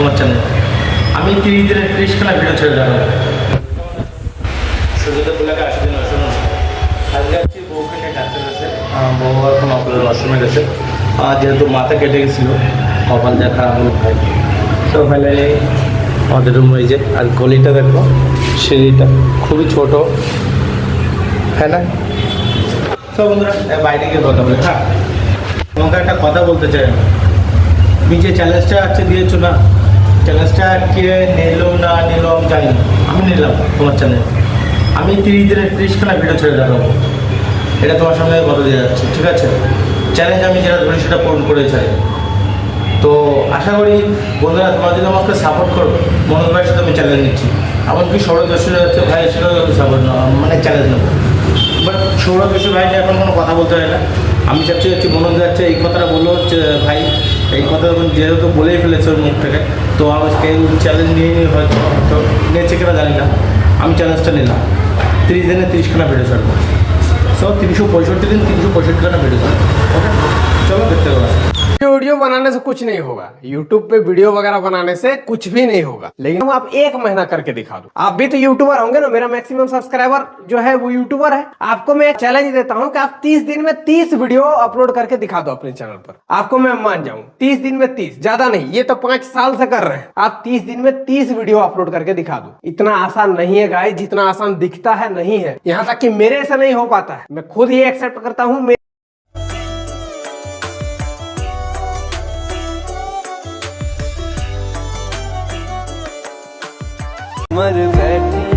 তোমার চ্যানেল আমি তিরিশ দিনের তিরিশখানা ভিডিও ছেড়ে দেবো। সুযোগে বলে আসে দিন শুনুন আজকে আছি বউকে নিয়ে ডাক্তার আহ, বউ এখন অপারের ওয়াশরুমে গেছে। যেহেতু মাথা কেটে গেছিল কপাল খারাপ হলো ভাই। তো ফেলে আমাদের রুম হয়েছে আর গলিটা দেখো সিঁড়িটা খুবই ছোট। হ্যাঁ না? তো বন্ধুরা বাইরে গিয়ে কথা বলে হ্যাঁ? তোমাকে একটা কথা বলতে চাই আমি। যে চ্যালেঞ্জটা আছে দিয়েছ না? চ্যালেঞ্জটা কে নিলো না নিলো, আমি জানি আমি নিলাম তোমার চ্যানেল আমি তিরিশ দিনের তিরিশখানা ভিডিও ছেড়ে দেবো এটা তোমার সামনে কথা দিয়ে যাচ্ছে, ঠিক আছে? চ্যালেঞ্জ আমি যেটা ধরি সেটা পূরণ করে চাই। তো আশা করি বন্ধুরা, তোমরা যদি আমাকে সাপোর্ট করো, মনোজ ভাইয়ের সাথে আমি চ্যালেঞ্জ নিচ্ছি। এমনকি সৌরদর্শী হচ্ছে ভাই, সেটাও আমি সাপোর্ট মানে চ্যালেঞ্জ নেব। বাট সৌরদর্শী ভাই নিয়ে এখন কোনো কথা বলতে হয় না। আমি চাচ্ছি হচ্ছে মনোজ যাচ্ছে এই কথাটা বলল হচ্ছে, ভাই, এই কথা যেহেতু বলেই ফেলেছে ওর মুখ থেকে তো আমাকে চ্যালেঞ্জ নিয়ে নিয়ে হয়তো, তো নিয়েছে কিনা জানি না। আমি চ্যালেঞ্জটা নিলাম। তিরিশ দিনে তিরিশখানা ভিডিও ছাড়বো। সো তিনশো পঁয়ষট্টি দিন তিনশো পঁয়ষট্টিখানা ভিডিও ছাড়বো। ওকে চলো দেখতে পাবো वीडियो बनाने से कुछ नहीं होगा। YouTube पे वीडियो वगैरह बनाने से कुछ भी नहीं होगा। लेकिन आप एक महीना करके दिखा दो। आप भी तो यूट्यूबर होंगे ना, मेरा मैक्सिमम सब्सक्राइबर जो है वो यूट्यूबर है। आपको मैं चैलेंज देता हूँ कि आप 30 दिन में 30 वीडियो अपलोड करके दिखा दो अपने चैनल पर। आपको मैं मान जाऊँ 30 दिन में 30 ज़्यादा नहीं, ये तो पाँच साल से कर रहे हैं। आप 30 दिन में 30 वीडियो अपलोड करके दिखा दो। इतना आसान नहीं है गाय जितना आसान दिखता है, नहीं है। यहाँ तक कि मेरे से नहीं हो पाता है। मैं खुद ही एक्सेप्ट करता हूँ আমার ব্যাটি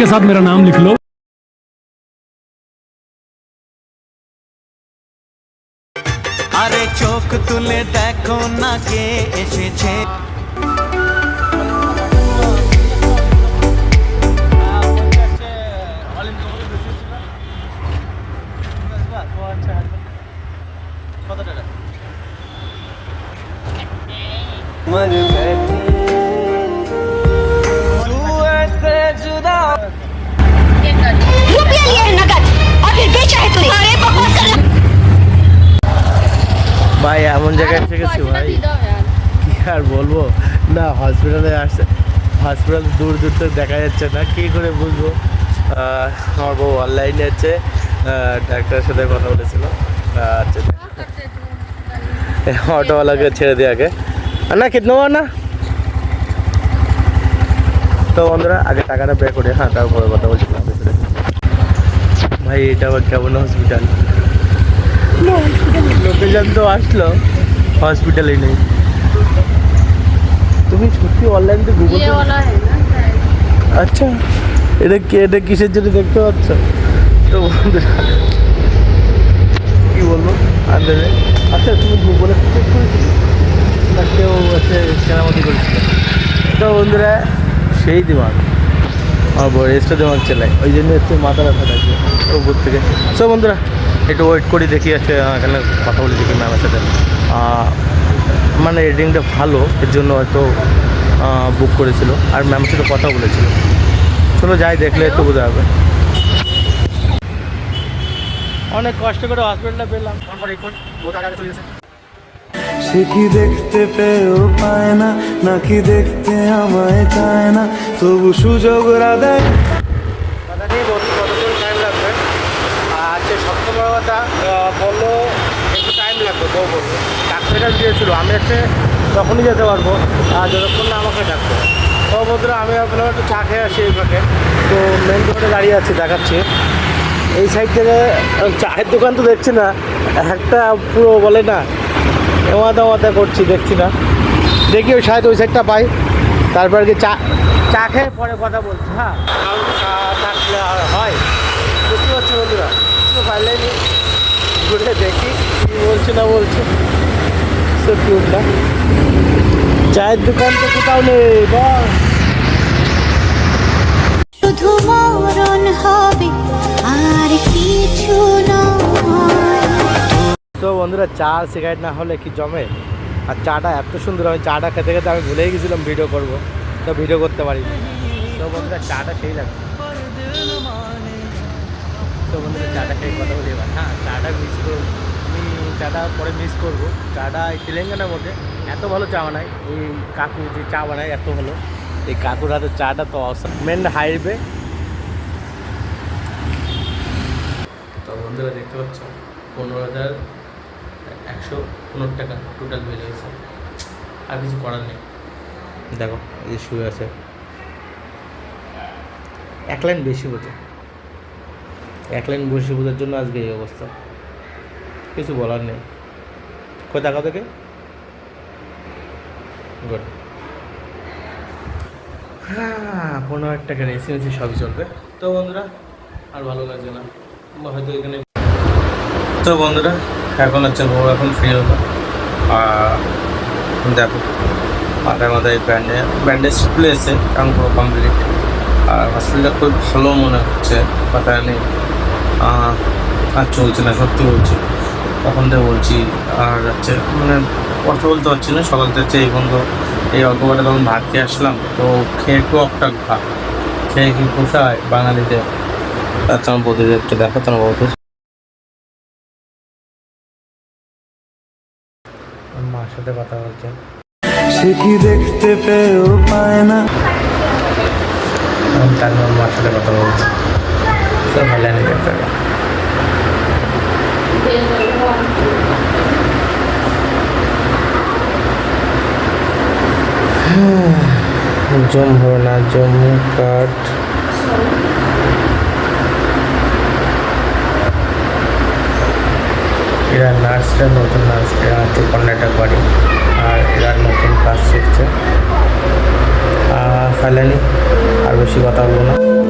के साथ मेरा नाम लिख लो আরে চোখ তুলে দেখো না কে এসেছে मर बैठी ভাই এমন জায়গায় এসে গেছি ভাই। কি আর বলব? না হসপিটালে আসছে। হসপিটাল দূর দূর থেকে দেখা যাচ্ছে না কী করে বুঝব? আমার বউ অনলাইনে আছে। ডাক্তারের সাথে কথা বলেছিল। আচ্ছা অটোওয়ালাকে ছেড়ে দিয়ে আগে। না কিতনো না। তো বন্ধুরা আগে টাকাটা পে করি। হ্যাঁ তারপরে কথা বলছিলাম ভাই এটা আবার কেমন হসপিটাল লোকেশন তো আসলো হসপিটালে নেই। তুমি সত্যি অনলাইন তো গুগল আচ্ছা এটা কে এটা কিসের জন্য দেখতে পাচ্ছ? তো বন্ধুরা কি বলব? আন্দাজে আচ্ছা তুমি গুগলে চেক করেছিলে? না কেউ হচ্ছে কেনামতি করেছিল। তো বন্ধুরা সেই দিমাগ। আমার বড় এক্সট্রা দিমাগ চালায়। ওই জন্য হচ্ছে মাথা ব্যথা থাকে উপর থেকে। সো বন্ধুরা একটু ওয়েট করি দেখি আছে এখানে কথা বলে দেখি ম্যামের সাথে। মানে রেটিংটা ভালো এর জন্য হয়তো বুক করেছিল। আর ম্যামের সাথে কথা বলেছিল। চলো যাই দেখলে একটু বোঝা যাবে। অনেক কষ্ট করে হসপিটালটা পেলাম। সে কি দেখতে পেয়েও পায় না নাকি দেখতে আমায় চায় না? তবু সুযোগরা দেয় কথা নিয়ে বলছি কতক্ষণ টাইম লাগবে আচ্ছা সবথেকে বড় কথা আহ, বলল একটু ডাক্তারের কাছে দিয়েছিল আমি হচ্ছে তখনই যেতে পারব আর যতক্ষণ না আমাকে ডাকবে তো বন্ধুরা আমি আপনার একটু চা খেয়ে আসি এই ফাঁকে তো মেন দোকানে দাঁড়িয়ে আছি দেখাচ্ছি এই সাইড থেকে চায়ের দোকান তো দেখছি না, একটা পুরো বলে না। এমাদা মাথা করছি দেখছি না দেখি ওই সাইড ওই সাইডটা পাই তারপর কি চা চা খেয়ে পরে কথা বলছি হ্যাঁ কারণ থাকলে হয়। বুঝতে পারছি বন্ধুরা? কিছু পারলেনি ঘুরে দেখি। বলছে না বলছে। সো চায়ের দোকান তো কোথাও নেই বল। শুধু মরণ হবে আর কিছু তো বন্ধুরা চা সিগারেট না হলে কি জমে? আর চাটা এত সুন্দর আমি চাটা খেতে খেতে আমি ভুলেই গেছিলাম ভিডিও করব। তো ভিডিও করতে পারি তো বন্ধুরা চাটা খেয়ে যাবে তো বন্ধুরা চাটা খেয়ে কথা বলি এবার। হ্যাঁ চাটা মিস করব। চাটা পরে মিস করব। চাটা এই তেলেঙ্গানার মধ্যে এত ভালো চা বানায়। এই কাকু যে চা বানায় এত ভালো। এই কাকুর হাতে চাটা তো মেন হাইওয়ে তো বন্ধুরা দেখতে পাচ্ছ পনেরো হাজার একশো পনেরো টাকা টোটাল বিল হয়েছে। আর কিছু করার নেই। দেখো এই শুয়ে আছে। এক লাইন বেশি বোঝে। এক লাইন বেশি বোঝার জন্য আজকে এই অবস্থা। কিছু বলার নেই। কই টাকা থেকে গুড হ্যাঁ পনেরো হাজার টাকার এসি মেসি সবই চলবে। তো বন্ধুরা, আর ভালো লাগছে না। হয়তো এখানে তো বন্ধুরা, এখন হচ্ছে বউ এখন ফ্রি হলো। আর দেখো, মাথায় মাথায় ব্যান্ডে ব্যান্ডেজ খুলে এসে কারণ পুরো কমপ্লিট আর হসপিটালটা খুব ভালো মনে হচ্ছে, মাথায় নেই। আর চলছে না, সত্যি বলছি। তখন থেকে বলছি আর হচ্ছে মানে কথা বলতে পারছি না সকাল থেকে এই বন্ধু এই অল্প করে তখন ভাত খেয়ে আসলাম তো খেয়ে একটু অকটাক ভাত খেয়ে কি পোষায় বাঙালিতে আচ্ছা আমার বৌদিদের একটু দেখো তোমার বৌদি মার সাথে কথা বলছে। সে কি দেখতে পেয়েও পায় না। আমি তার মার সাথে কথা বলছি। সব ভালো দেখতে। জম হবে না জম্মু কাঠ। এরা নার্সরা, নতুন নার্স এরা হচ্ছে কর্ণাটক বাড়ি আর এরা নতুন কাজ শিখছে। ফাইনালি আর বেশি কথা বলব না।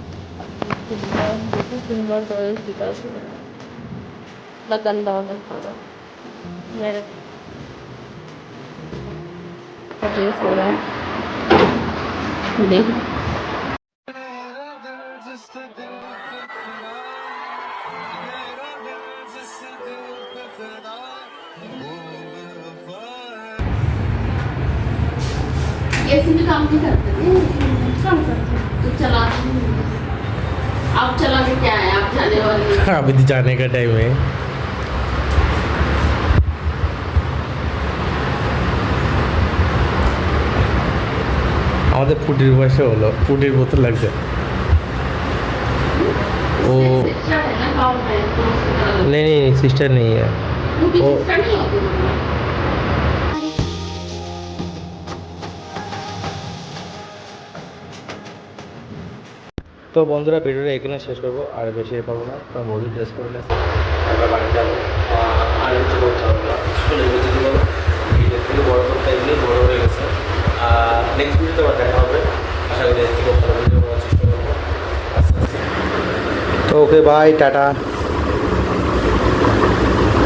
सिल्वर तो इस विकास इतना गंदा हो गया मेरे फेस हो रहा है। देख। एसी में काम नहीं करते। काम करते तो चला आप चला के क्या है आप जाने वाले हैं। अभी तो जाने का टाइम है আমাদের পুটির বয়সে হলো পুটির বোতল লাগছে ও सिस्टर है ना गाँव में तो उसकी तरह- नहीं नहीं सिस्टर नहीं है उनकी তো বন্ধুরা, ভিডিওটা এখানে শেষ করব। আর বেশি এ পাবো না তো বন্ধু ড্রেস করে বাড়ি যাব। আর কিছু করতে না বড় হয়ে গেছে। আর দেখা হবে। তো ওকে বাই টাটা।